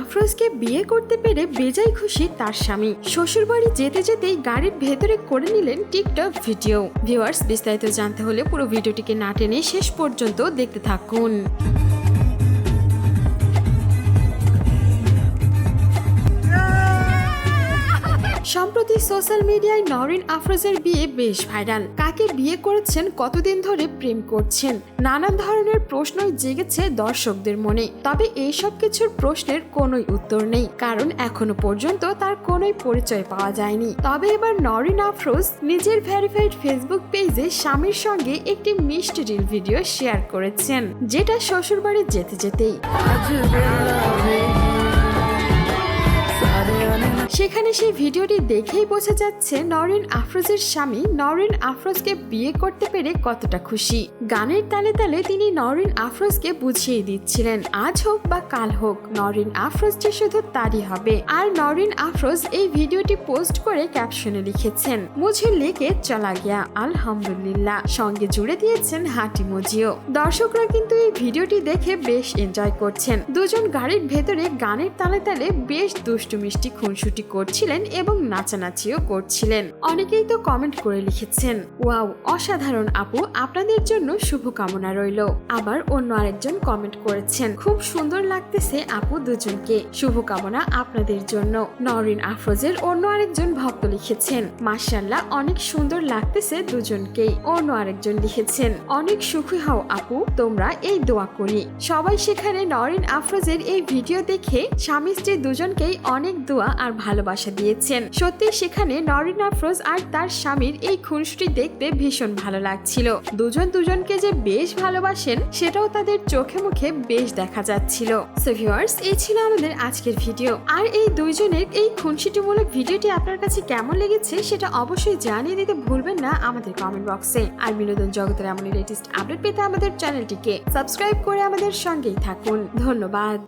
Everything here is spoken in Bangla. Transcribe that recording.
আফরোজকে বিয়ে করতে পেরে বেজায় খুশি তার স্বামী। শ্বশুরবাড়ি যেতে যেতেই গাড়ির ভেতরে করে নিলেন টিকটক ভিডিও। ভিউয়ার্স, বিস্তারিত জানতে হলে পুরো ভিডিওটিকে না টেনে শেষ পর্যন্ত দেখতে থাকুন। সম্প্রতি সোশ্যাল মিডিয়ায় নরিন আফরোজের বিয়ে বেশ ভাইরাল। কাকে বিয়ে করেছেন, কতদিন ধরে প্রেম করছেন, নানান ধরনের প্রশ্নই জেগেছে দর্শকদের মনে। তবে এইসব কিছুর প্রশ্নের কোনোই উত্তর নেই, কারণ এখনও পর্যন্ত তার কোনোই পরিচয় পাওয়া যায়নি। তবে এবার নরিন আফরোজ নিজের ভেরিফাইড ফেসবুক পেজে স্বামীর সঙ্গে একটি মিষ্টি রিল ভিডিও শেয়ার করেছেন, যেটা শ্বশুরবাড়ি যেতে যেতেই। সেখানে সেই ভিডিওটি দেখেই বোঝা যাচ্ছে নরেন আফরোজের স্বামী নরেন আফরোজকে বিয়ে করতে পেরে কতটা খুশি। গানের তালে তালে তিনি নরিন আফরোজকে বুঝিয়ে দিচ্ছিলেন, আজ হোক বা কাল হোক, নরেন আফরোজ যে শুধু তারই হবে। আর নরেন আফরোজ এই ভিডিওটি পোস্ট করে ক্যাপশনে লিখেছেন, মুঝে লেকে চলা গিয়া, আলহামদুলিল্লাহ। সঙ্গে জুড়ে দিয়েছেন হাটি মজিও। দর্শকরা কিন্তু এই ভিডিওটি দেখে বেশ এনজয় করছেন। দুজন গাড়ির ভেতরে গানের তালে তালে বেশ দুষ্টু মিষ্টি খুনসুটি করছিলেন এবং নাচানাচিও করছিলেন। অনেকেই তো কমেন্ট করে লিখেছেন, ওয়াও, অসাধারণ আপু, আপনাদের জন্য শুভকামনা রইল। আবার অন্য আরেকজন কমেন্ট করেছেন, খুব সুন্দর লাগতেছে আপু দুজনকে, শুভকামনা আপনাদের জন্য। নরিন আফরোজের অন্য আরেকজন ভক্ত লিখেছেন মার্শাল্লাহ অনেক সুন্দর লাগতেছে দুজনকেই। অন্য আরেকজন লিখেছেন, অনেক সুখী হও আপু, তোমরা এই দোয়া করি। সবাই সেখানে নরিন আফরোজের এই ভিডিও দেখে স্বামী স্ত্রী দুজনকেই অনেক দোয়া আর ভালোবাসা দিয়েছেন। সত্যি সেখানে নরিন আফরোজ আর তার স্বামীর এই খুনসুটি দেখতে ভীষণ ভালো লাগছিল। দুজন দুজনকে যে বেশ ভালোবাসেন, সেটাও তাদের চোখে মুখে বেশ দেখা যাচ্ছিল। সো ভিউয়ার্স এই ছিল আমাদের আজকের ভিডিও। আর এই দুইজনের এই খুনসুটিমূলক ভিডিওটি আপনার কাছে কেমন লেগেছে, সেটা অবশ্যই জানিয়ে দিতে ভুলবেন না আমাদের কমেন্ট বক্সে আর বিনোদন জগতের এমন লেটেস্ট আপডেট পেতে আমাদের চ্যানেলটিকে সাবস্ক্রাইব করে আমাদের সঙ্গেই থাকুন। ধন্যবাদ।